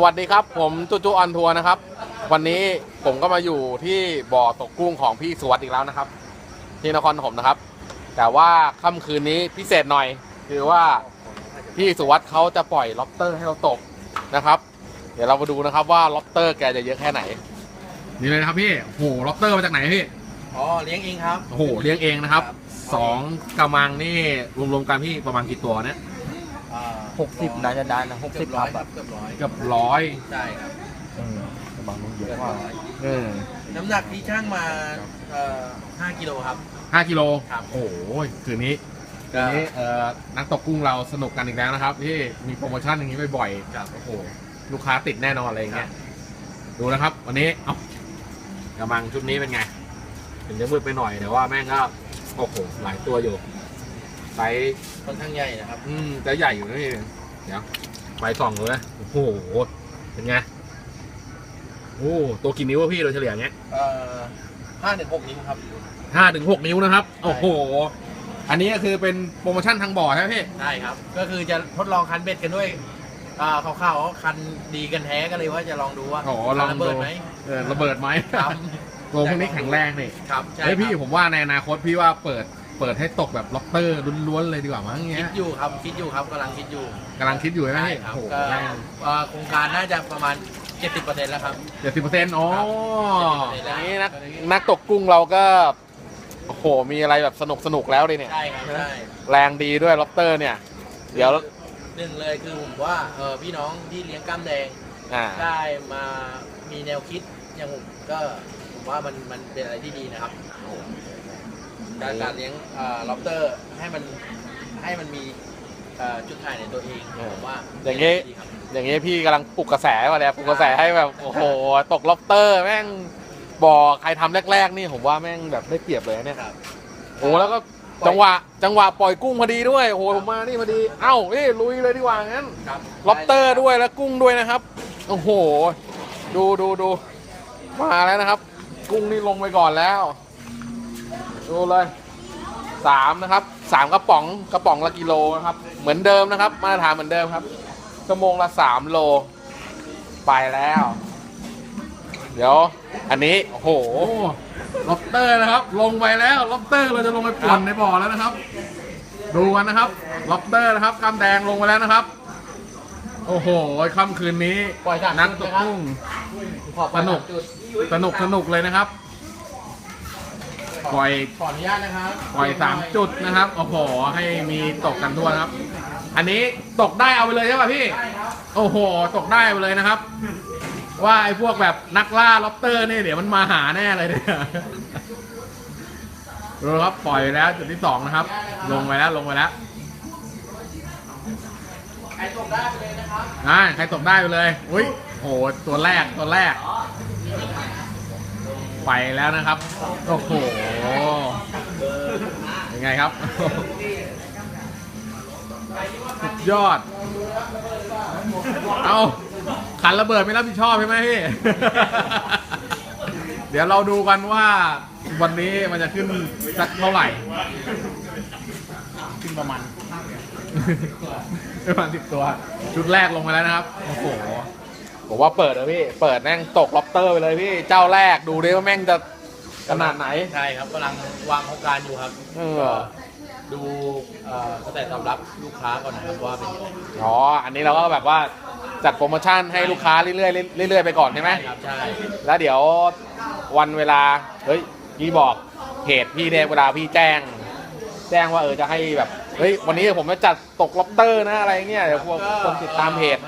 สวัสดีครับ ผมจูจูออนทัวร์นะครับ วันนี้ผมก็มาอยู่ที่บ่อตกกุ้งของพี่สวัสดิ์อีกแล้วนะครับ ที่นครปฐมนะครับ แต่ว่าค่ำคืนนี้พิเศษหน่อย คือว่าพี่สุวัสดิ์เขาจะปล่อยล็อบสเตอร์ให้เราตกนะครับ เดี๋ยวเรามาดูนะครับว่าล็อบสเตอร์แกจะเยอะแค่ไหน นี่เลยนะครับพี่โอ้โหล็อบสเตอร์มาจากไหนพี่อ๋อเลี้ยงเองครับ โอ้โหเลี้ยงเองนะครับครับสองกำมังนี่รวมๆกันพี่ประมาณกี่ตัวเนี่ย หกสิบน่าจะได้นะหกสิบเกือบร้อยครับเกือบร้อยเกับร้อยใช่ครับกำลังมันเยเกือะอบมากร้อยเออน้ำหนักที่ช่างมาเอ่อ5กิโลครับ ห้ากิโลครับ โอ้โหคืนนี้คืนนี้เอ่อนักตกกุ้งเราสนุกกันอีกแล้วนะครับที่มีโปรโมชั่นอย่างนี้บ่อยครับ โอ้โห ลูกค้าติดแน่นอนอะไรอย่างเงี้ย ดูนะครับ วันนี้ เอากำลังชุดนี้เป็นไง ถึงจะมืดไปหน่อยแต่ว่าแม่งก็ โอ้โห หลายตัวอยู่ ไซส์ค่อนข้างใหญ่นะครับอืมจะใหญ่อยู่นะพี่เดี๋ยวไปส่องเลยโอ้โหเป็นไงโอ้ตัวกี่นิ้วอะพี่โดยเฉลี่ยเงี้ยเอ่อ5ถึง6นิ้วครับ ห้าถึงหกนิ้วนะครับ โอ้โห อันนี้ก็คือเป็นโปรโมชั่นทางบ่อใช่ไหมพี่ ใช่ครับ ก็คือจะทดลองคันเบ็ดกันด้วยอ่าข่าวๆว่าคันดีกันแท้ก็เลยว่าจะลองดูว่าโอ้โหลองระดูเบิดไหมเออระเบิดไหมครับ ตัวพวกนี้แข็งแรงนี่ครับใช่เฮ้ยพี่ครับผมว่าในอนาคตพี่ว่าเปิด เปิดให้ตกแบบล็อกเตอร์ล้วนๆเลยดีกว่ามั้งคิเงี้ดยอยู่ครับคิดอยู่ครับกำลังคิดอยู่กำลังคิดอยู่ไหมใช่พี่ครับโอ้โหก็เอ่อโครงการน่าจะประมาณ 70%แล้วครับ เจ็ดสิบเปอร์เซ็นต์อ๋อ70%อย่างนี้นักนักตกกุ้งเราก็ โอ้โห มีอะไรแบบสนุกสนุกๆแล้วเลยเนี่ย ใช่ครับใช่ แรงดีด้วยล็อกเตอร์เนี่ย เดี๋ยว หนึ่งเลยคือผมว่าเออพี่น้องที่เลี้ยงกล้ามแดงอ่า ได้มามีแนวคิดอย่างผมก็ผมว่ามันมันเป็นอะไรที่ดีนะครับ การการเลี้ยงล็อบสเตอร์ให้มันให้มันมีเอ่อจุดถ่ายในตัวเองผมว่าอย่างนี้ดีครับอย่างนี้พี่กำลังปลุกกระแสว่ะเนี่ยปลุกกระแสให้แบบโอ้โหตกล็อบเตอร์แม่งบ่อใครทำแรก ๆ นี่ผมว่าแม่งแบบได้เปรียบเลยนะเนี่ยครับโอ้แล้วก็จังหวะจังหวะปล่อยกุ้งพอดีด้วยโอ้โหผมมานี่พอดีเอ้านี่ลุยเลยดีกว่างั้นครับล็อบเตอร์ด้วยแล้วกุ้งด้วยนะครับโอ้โห ดูดูดูมาแล้วนะครับ กุ้งนี่ลงไปก่อนแล้ว ดูเลยสามนะครับสามกระป๋องกระป๋องละกิโลนะครับ เหมือนเดิมนะครับ มาตรฐานเหมือนเดิมครับชั่วโมงละสามโล ไปแล้ว เดี๋ยว อันนี้โอ้โหล็อบเตอร์นะครับ ลงไปแล้วล็อบเตอร์เราจะลงไปป่วนในบ่อแล้วนะครับ ดูกันนะครับล็อบเตอร์นะครับกล้ามแดงลงไปแล้วนะครับ โอ้โหค่ำคืนนี้ปล่อยสามนักจุตดกนะครับกุ้งขอปล่อยสนุกสามจุดสนุกสนุกเลยนะครับ ปล่อยขออนุญาตนะครับปล่อยสามจุดนะครับ โอ้โห ให้มีตกกันทั่วนะครับ อันนี้ตกได้เอาไปเลยใช่ป่ะพี่ โอ้โห ตกได้เอาไปเลยนะครับ ว่าไอ้พวกแบบนักล่าล็อบสเตอร์นี่เดี๋ยวมันมาหาแน่เลยเนี่ยดูครับปล่อยไปแล้วจุดที่สองนะครับ ลงไปแล้วลงไปแล้วใครตกได้ไปเลยนะครับอ่าใครตกได้ไปเลย อุ้ยโหตัวแรกตัวแรก ไปแล้วนะครับ โอ้โหยังไงครับสุดยอด เอาขันระเบิดไม่รับผิดชอบใช่ไหมพี่ เดี๋ยวเราดูกันว่าวันนี้มันจะขึ้นสักเท่าไหร่ ขึ้นประมาณประมาณสิบตัว ชุดแรกลงไปแล้วนะครับ โอ้โห ผมว่าเปิดนะพี่ เปิดแม่งตกล็อบสเตอร์ไปเลยพี่ เจ้าแรกดูดิว่าแม่งจะขนาดไหน ใช่ครับกำลังวางโครงการอยู่ครับเออ ดูเอ่อกระแสตอบรับลูกค้าก่อนนะครับว่าเป็นยังไงอ๋อ อันนี้เราก็แบบว่าจัดโปรโมชั่นให้ลูกค้าเรื่อยๆเรื่อยๆไปก่อนใช่ไหม ใช่ครับใช่แล้วเดี๋ยววันเวลา เฮ้ยพี่บอกเพจพี่เนี่ยเวลาพี่แจ้ง แจ้งว่าเออจะให้แบบ เฮ้ย วันนี้ผมจะจัดตกล็อบสเตอร์นะอะไรเนี่ยเดี๋ยวพวกคนติดตามเพจ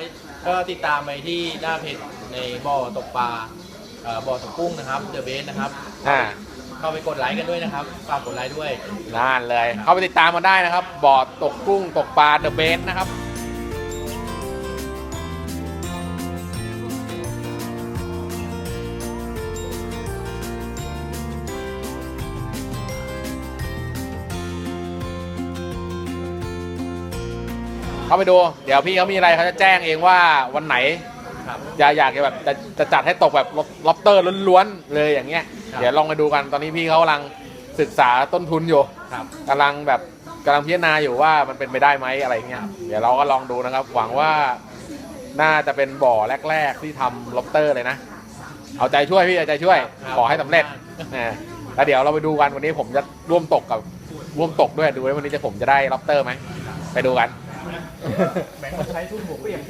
ก็ติดตามไปที่หน้าเพจในบ่อตกปลาเอ่อบ่อตกกุ้งนะครับเดอะเบสนะครับอ่าเข้าไปกดไลค์กันด้วยนะครับฝากกดไลค์ด้วย นั่นเลย เข้าไปติดตามมาได้นะครับ บอร์ดตกกุ้งตกปลาเดอะเบนนะครับ เข้าไปดู เดี๋ยวพี่เขามีอะไรเขาจะแจ้งเองว่าวันไหนครับจะอยากจะแบบจะจะจัดให้ตกแบบล็อบสเตอร์ล้วนๆเลยอย่างเงี้ยครับเดี๋ยวลองไปดูกันตอนนี้พี่เขากำลังศึกษาต้นทุนอยู่ครับกำลังแบบกำลังพิจารณาอยู่ว่ามันเป็นไปได้ไหมอะไรเงี้ยเดี๋ยวเราก็ลองดูนะครับ หวังว่าน่าจะเป็นบ่อแรก ๆ ที่ทำล็อบสเตอร์เลยนะ เอาใจช่วยพี่เอาใจช่วย ขอให้สำเร็จนะแล้วเดี๋ยวเราไปดูกันวันนี้ผมจะร่วมตกกับร่วมตกด้วยดูว่าวันนี้จะผมจะได้ล็อบสเตอร์ไหมไปดูกัน แบ่งมาใช้ทุ่นหัวเปียก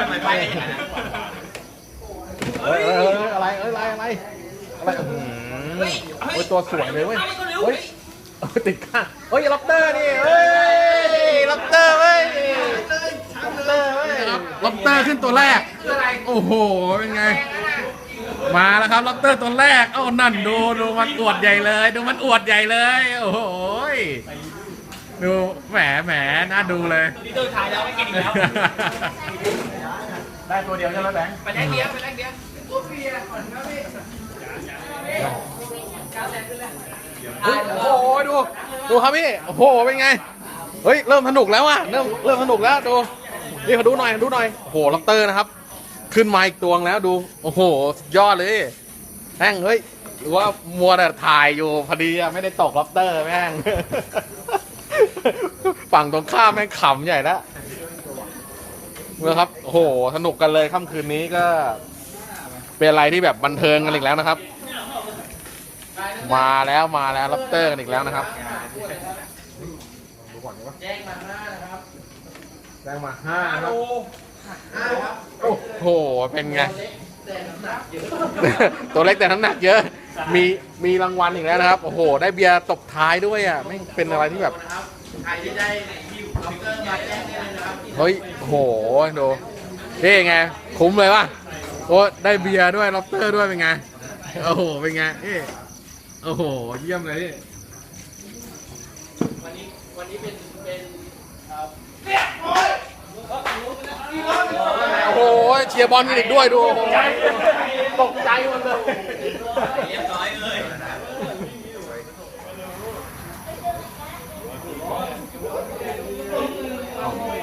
ทำไมไปอย่างนั้นเฮ้ยเอ้ยเอ้ยอะไรเอ้ยอะไรอะไรอะไรอื้อหือโอ้ยตัวสวยเลยเว้ยเฮ้ยเอ้ยติดข้างเฮ้ยล็อบเตอร์นี่เฮ้ยล็อบเตอร์เว้ยล็อบเตอร์เว้ยล็อบเตอร์ขึ้นตัวแรกโอ้โหเป็นไง มาแล้วครับล็อบเตอร์ตัวแรกเอ้านั่นดูดูมันอวดใหญ่เลย ดูมันอวดใหญ่เลย โอ้โห ดูแหมแหมน่าดูเลยพี่ตัวถ่ายแล้วไม่กินอีกแล้ว ได้ตัวเดียวใช่ไหมแบงค์ไปแลกเดียวไปแลกเดียวเฮ้ยโอ้โหดู ดูครับพี่ โอ้โห เป็นไง เฮ้ย เริ่มสนุกแล้วอะ เริ่ม เริ่มสนุกแล้ว ดู นี่ขอดูหน่อย ดูหน่อย โอ้โหล็อบสเตอร์นะครับ ขึ้นมาอีกตัวแล้วดู โอ้โหสุดยอดเลยแม่งเฮ้ย หรือว่ามัวแต่ถ่ายอยู่พอดีอะไม่ได้ตกล็อบสเตอร์แม่ง ฝั่งตรงข้ามแม่งขำใหญ่แล้วนะครับโอ้โหสนุกกันเลยค่ำคืนนี้ก็ เป็นอะไรที่แบบบันเทิงกันอีกแล้วนะครับ มาแล้วมาแล้วล็อบสเตอร์กันอีกแล้วนะครับแจ้งมาห้านะครับได้มาห้าครับห้าครับโอ้โหเป็นไงตัวเล็กแต่น้ำหนักเยอะ มีมีรางวัลอีกแล้วนะครับ โอ้โห ได้เบียร์ตบท้ายด้วยอะไม่เป็นอะไรที่แบบใครที่ได้ล็อกเกอร์มาแจ้งได้เลยนะครับเฮ้ยโอ้โหดูนี่ไงคุ้มเลยว่ะโอ้ได้เบียร์ด้วยล็อบเตอร์ด้วยเป็นไงโอ้โหเป็นไงเอ้โอ้โหเยี่ยมเลยพี่ วันนี้วันนี้เป็นเป็นเอ่อ โอ้โหเชียร์บอลกันอีกด้วยดูโอ้โหตกใจหมดเลยเรียบร้อยเลย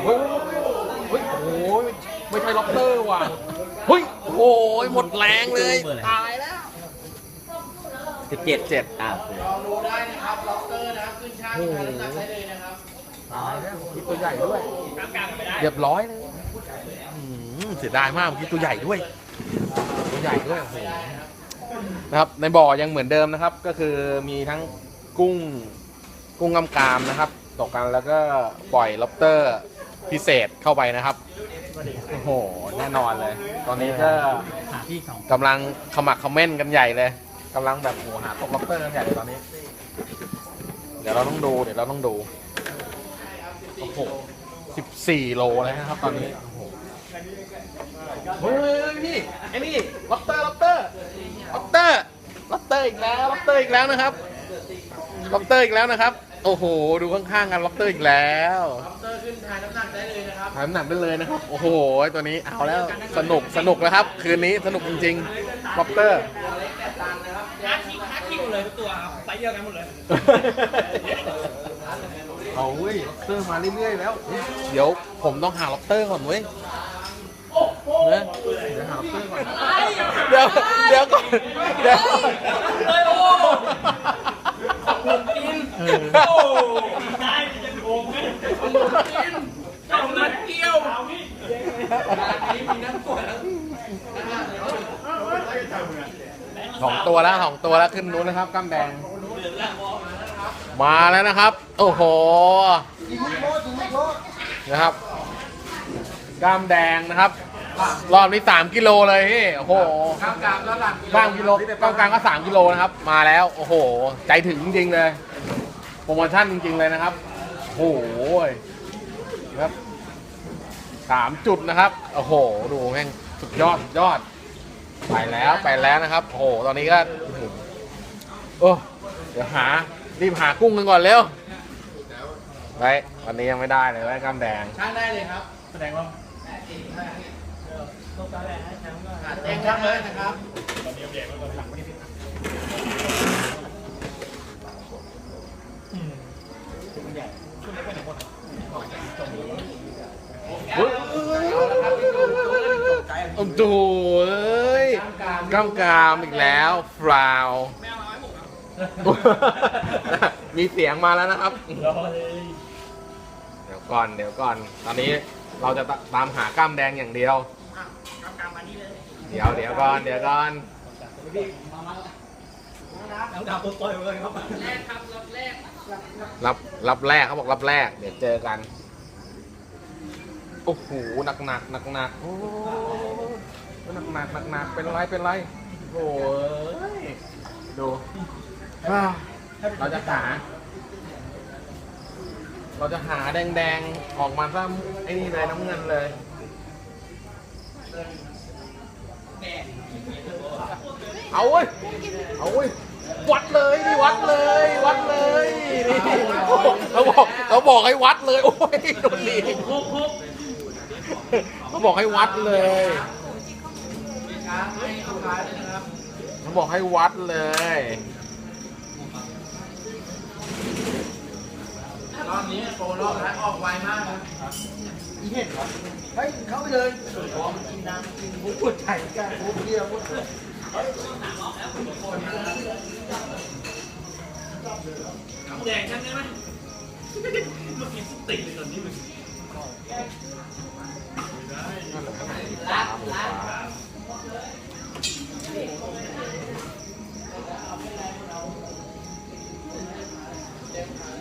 เฮ้ยเฮ้ยโอ้โหไม่ใช่ล็อบสเตอร์ว่ะเฮ้ยโอ้โหหมดแรงเลยตายแล้วสิบเจ็ดเจ็ดอะลองดูได้นะครับล็อกเกอร์นะครับขึ้นช่างทานน้ำหนักได้เลยนะครับมีตัวใหญ่ด้วยเรียบร้อยเลยอืม เสียดายมากเมื่อกี้ตัวใหญ่ด้วย ตัวใหญ่ด้วยโอ้โหนะครับ ในบ่อยังเหมือนเดิมนะครับ ก็คือมีทั้งกุ้งกุ้งกำกามนะครับ ตกกันแล้วก็ปล่อยล็อบเตอร์พิเศษเข้าไปนะครับ โอ้โห แน่นอนเลย ตอนนี้ก็กำลังขมักขม้นกันใหญ่เลยกำลังแบบโหหาตกล็อบเตอร์กันใหญ่เลยตอนนี้ เดี๋ยวเราต้องดู เดี๋ยวเราต้องดู โอ้โหสิบสี่โลแล้วนะครับตอนนี้ โอ้โหเฮ้ยพี่ไอ้นี่ล็อบสเตอร์ล็อบสเตอร์ล็อบสเตอร์ล็อบสเตอร์อีกแล้วล็อบสเตอร์อีกแล้วนะครับล็อบสเตอร์อีกแล้วนะครับ โอ้โห ดูข้างๆกันล็อบสเตอร์อีกแล้วล็อกเกอร์ขึ้นทานน้ำหนักได้เลยนะครับถามหนักได้เลยนะครับ โอ้โห ตัวนี้เอาแล้วสนุกสนุกแล้วครับ คืนนี้สนุกจริงๆล็อบสเตอร์ห้าคิวห้าคิวเลยทุกตัวครับไซส์เดียวกันหมดเลยเอาเว้ยล็อบสเตอร์มาเรื่อยๆแล้ว เดี๋ยวผมต้องหาล็อบสเตอร์ก่อนเว้ยนะเดี๋ยวหาล็อบสเตอร์ก่อน เดี๋ ยวเดี๋ยวก่อนเดี๋ยวเลยโอ้กินโอ้ได้จะโกงไหมกินจอมมันเกี่ยวสองตัวแล้วสองตัวแล้วขึ้นนู้นนะครับก้ามแดง มาแล้วนะครับ โอ้โหนะครับกล้ามแดงนะครับ รอบนี้สามกิโลเลยพี่โอ้โหข้ามกลางแล้วหลังกล้ามกิโลกล้ามกลางก็สามกิโลนะครับ มาแล้ว โอ้โห ใจถึงจริงๆเลย โปรโมชั่นจริง ๆ เลยนะครับ โอ้โหครับสามจุดนะครับ โอ้โห ดูแม่งสุดยอดสุดยอด ไปแล้วไปแล้วนะครับ โอ้โห ตอนนี้ก็อื้อหือโอ้เดี๋ยวหา รีบหากุ้งกันก่อนเร็วไปวันนี้ยังไม่ได้เลยไว้กล้ามแดงช่างได้เลยครับ แสดงว่าหา แจ้งช่างเลยนะครับเฮ้ยโอ้โหเอ้ยกล้ามกามอีกแล้วฟราวมีเสียงมาแล้วนะครับ เดี๋ยวก่อน เดี๋ยวก่อน ตอนนี้เราจะตามหากล้ามแดงอย่างเดียว เดี๋ยวเดี๋ยวก่อนเดี๋ยวก่อนเอาดาวตัวต่อยเลยครับรับรับแรกเขาบอกรับแรก เดี๋ยวเจอกัน โอ้โหหนักหนักหนักหนักโอ้หนักหนักหนักหนักเป็นไรเป็นไรโอ้ยดูอ้าวเราจะหา เราจะหาแดงๆ ออกมาซะไอ้นี่เลยน้ำเงินเลย เอาเว้ย เอาเว้ย วัดเลยนี่วัดเลย วัดเลยนี่เขาบอกเขาบอกให้วัดเลย โอ้ยโดนหลีกเขาบอกให้วัดเลยเขาบอกให้วัดเลยรอบนี้โปรรอบแรกออกไวมากนะอีเห็นเหรอเฮ้ยเข้าไปเลยพอมันกินน้ำกินบุกปวดใจกันบุกเบียร์บุก น้ำแดงฉันได้ไหมเมื่อกี้สติเลยตอนนี้มัน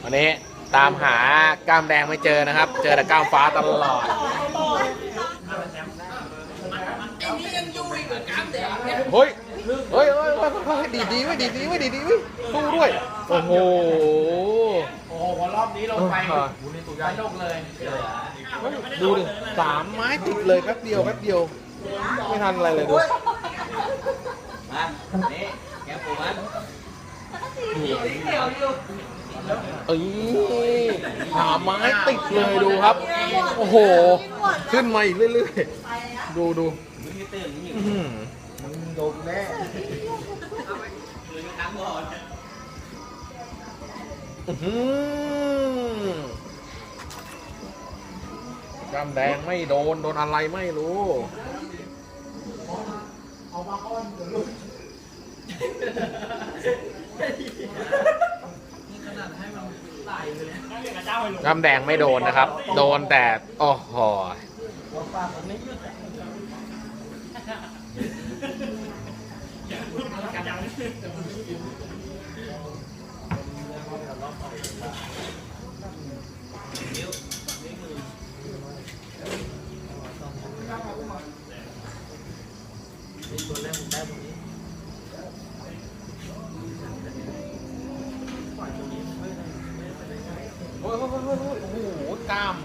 วันนี้ตามหากล้ามแดงไม่เจอนะครับ เจอแต่กล้ามฟ้าตลอด เฮ้ย เฮ้ยเฮ้ยเฮ้ยเฮ้ยดีดดีไว้ยดีดดีไว้ยดีดดีไว้ยสู้ด้วย โอ้โห โอ้โหพอรอบนี้ลงไปเออสนุกเลยเฮ้ยดูดิสามไม้ติดเลยแป๊บเดียวแป๊บเดียว ไม่ทันอะไรเลยดู มานี่แกปูมันเอ้ยสามไม้ติดเลยดูครับ โอ้โห ขึ้นมาอีกเรื่อยๆ ดูดูมึงไม่ตื่น มึงอื้อหือโดนแน่อื้อหือกำแดงไม่โดน โดนอะไรไม่รู้กำแดงไม่โดนนะครับ โดนแต่ โอ้โห โอ้ยโอ้ยโอ้ยโอ้ยโอ้โหกล้าม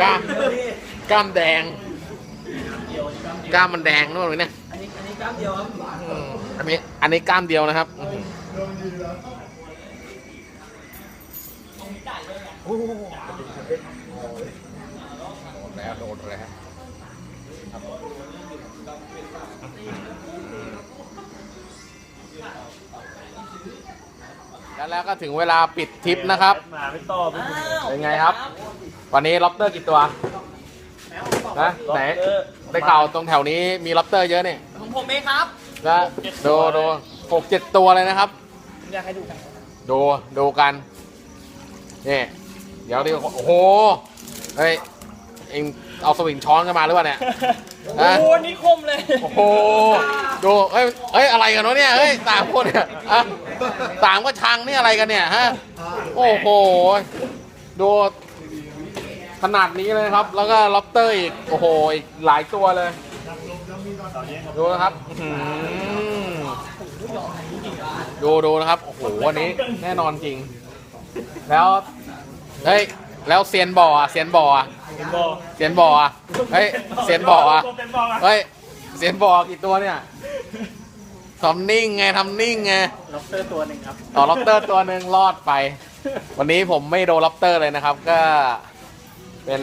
กล้าม กล้ามแดง กล้ามมันแดงนู่นเลยเนี่ย เดียวครับอืมอันนี้อันนี้กล้ามเดียวนะครับโอ้โหโดนแล้วโดนแล้ว แล้วแล้วก็ถึงเวลาปิดทริปนะครับ มาไม่ต่อไม่เป็นไงครับ วันนี้ล็อบเตอร์กี่ตัวนะไหนได้ข่าวตรงแถวนี้มีล็อบเตอร์เยอะเนี่ยของ ผมเองครับแล้วดูดูหกเจ็ดตัวเลยนะครับ อยากให้ดูกันดูดูกันนี่เดี๋ยวดิโอ้โหเฮ้ยเอ็งเอาสวิงช้อนกันมาหรือเปล่าเนี่ยโอ้ฮะ โหนี่คมเลยโอ้โหดูเอ้ยเอ้ย อะไรกันวะเนี่ยเฮ้ยสามคนเนี่ยอะสามก็ชังนี่อะไรกันเนี่ยฮะ โอ้โห ดูขนาดนี้เลยนะครับ แล้วก็ล็อบเตอร์อีก โอ้โห อีกหลายตัวเลย ดูนะครับอื้อหือดูดูนะครับ โอ้โหวันนี้แน่นอนจริง แล้วเฮ้ยแล้วเซียนบ่ออะเซียนบ่ออะบอกเซียนบ่ออะเฮ้ยเซียนบ่ออะเป็นบอกอะเฮ้ยเซียนบ่อกี่ตัวเนี่ยทำนิ่งไงทำนิ่งไง ล็อบสเตอร์ตัวหนึ่งครับ ต่อล็อบเตอร์ตัวหนึ่งรอดไป วันนี้ผมไม่โดนล็อบเตอร์เลยนะครับ ก็เป็น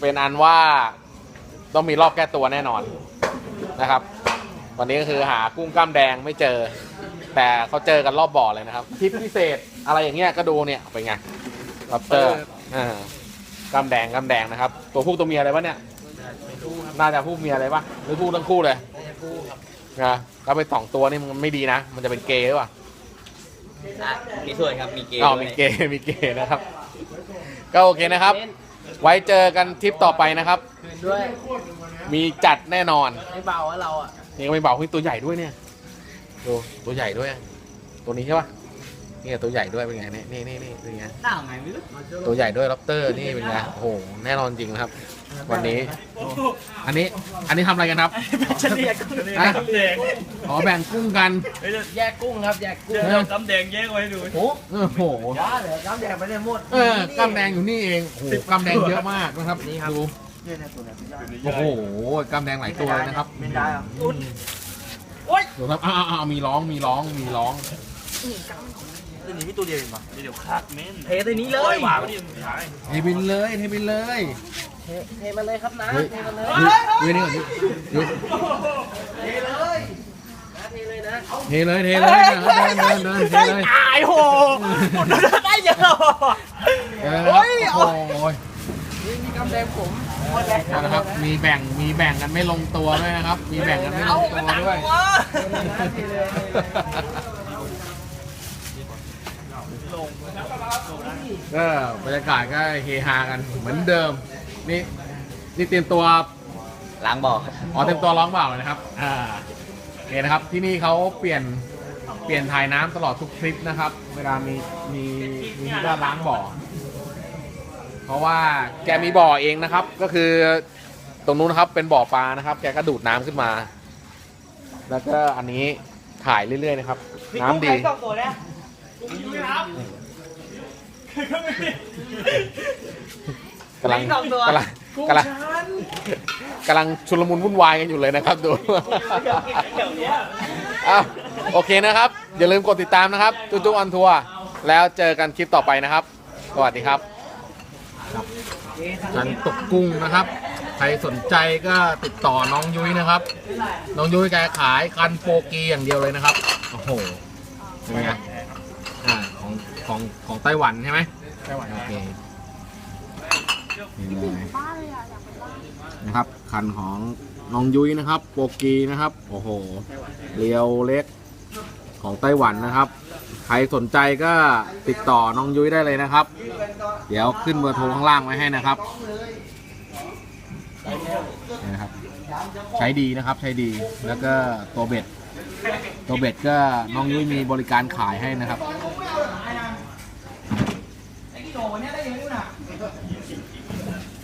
เป็นอันว่าต้องมีรอบแก้ตัวแน่นอนนะครับ วันนี้ก็คือหากุ้งกล้ามแดงไม่เจอ แต่เขาเจอกันรอบบ่อเลยนะครับทริปพิเศษอะไรอย่างเงี้ยก็ดูเนี่ยเป็นไงล็อบเตอร์อ่ากล้ามแดงกล้ามแดงนะครับ ตัวผู้ตัวเมียอะไรวะเนี่ยน่าจะผู้เมียอะไรปะหรือผู้ทั้งคู่เลยนะถ้าไปสองตัวนี่มันไม่ดีนะ มันจะเป็นเกย์หรือเปล่าอะมีส่วนครับ มีเกมอ๋อด้วมียเกย์มีเกย์นะครับ ก็โอเคนะครับ ไว้เจอกันทริปต่อไปนะครับคืนด้วยมีจัดแน่นอนไม่เบาอะเราอะ นี่ก็ไม่เบาเฮ้ยตัวใหญ่ด้วยเนี่ยดูตัวใหญ่ด้วย ตัวนี้ใช่ปะนี่ตัวใหญ่ด้วยเป็นไงเนี่ยนี่นี่นี่เป็นไงหน้าไงไม่รู้ตัวใหญ่ด้วยล็อบเตอร์นี่เป็นไงโอ้โหแน่นอนจริงนะครับ วันนี้ อันนี้อันนี้ทำอะไรกันครับเฉลี่ยกุ้งอะกำแดงอ๋อแบ่งกุ้งกันเฮ้ยแยกกุ้งครับแยกกุ้งเดี๋ยวกำแดงแยกไว้ให้ดูโอ้โอ้โหยาเหลือน้ำแดงไปได้หมดเออกำแดงอยู่นี่เองโอ้โหกำแดงเยอะมากนะครับนี่ครับดู เนี่ยนะตัวนี้ไม่ได้โอ้โหกำแดงหลายตัวเลยนะครับไม่ได้หรอดูครับอ้าวอ้าวมีร้องมีร้องมีร้องตัวนี้มีตัวเดียวเองปะเดี๋ยวคักเน้นเทตัวนี้เลโอ้ยยหมาไม่ดีหายเทบินเลยเทบินเลยเทเทมาเลยครับนะเฮ้ยเทมาเลยดูนี่ก่อนดิดูเทเลยนะเทเลยนะเทเลยเทเลยนะเดินเดินเดินเทเลยตายโหผมได้เยอะเทเลยนะครับโอ้โหนี่มีกำแดงผมหมดแล้ว นะครับ มีแบ่ง มีแบ่งกันไม่ลงตัวด้วยนะครับ มีแบ่งกันไม่ลงตัวด้วยก็บรรยากาศก็เฮฮากันเหมือนเดิม นี่นี่เตรียมตัวล้างบ่ออ๋อเตรียมตัวร้องเปล่าเลยนะครับ อ่าโอเคนะครับที่นี่เขาเปลี่ยนเปลี่ยนถ่ายน้ำตลอดทุกทริปนะครับ เวลามีมีมีที่ว่าล้างบ่อ เพราะว่าแกมีบ่อเองนะครับ ก็คือตรงนู้นนะครับเป็นบ่อปลานะครับ แกก็ดูดน้ำขึ้นมา แล้วก็อันนี้ถ่ายเรื่อยๆนะครับ น้ำดี สองตัวเนี่ยกำลังมีสองตัวกำลังกำลังกำลังชุลมุนวุ่นวายกันอยู่เลยนะครับดูอ้าวโอเคนะครับ อย่าลืมกดติดตามนะครับ จุ๊จุ๊ออนทัวร์แล้วเจอกันคลิปต่อไปนะครับ สวัสดีครับ การตกกุ้งนะครับ ใครสนใจก็ติดต่อน้องยุ้ยนะครับ น้องยุ้ยแกขายคันโปกีอย่างเดียวเลยนะครับ โอ้โหเป็นไงอ่าของของของไต้หวันใช่ไหมไต้หวันโอเคนี่เลยนะครับคันของน้องยุ้ยนะครับ โปกีนะครับ โอ้โหเรียวเล็ก ของไต้หวันนะครับ ใครสนใจก็ติดต่อน้องยุ้ยได้เลยนะครับ เดี๋ยวขึ้นเบอร์โทรข้างล่างไว้ให้นะครับนี่นะครับ ใช้ดีนะครับใช้ดีแล้วก็ตัวเบ็ด ตัวเบ็ดก็น้องยุ้ยมีบริการขายให้นะครับ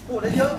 โอ้ได้เยอะ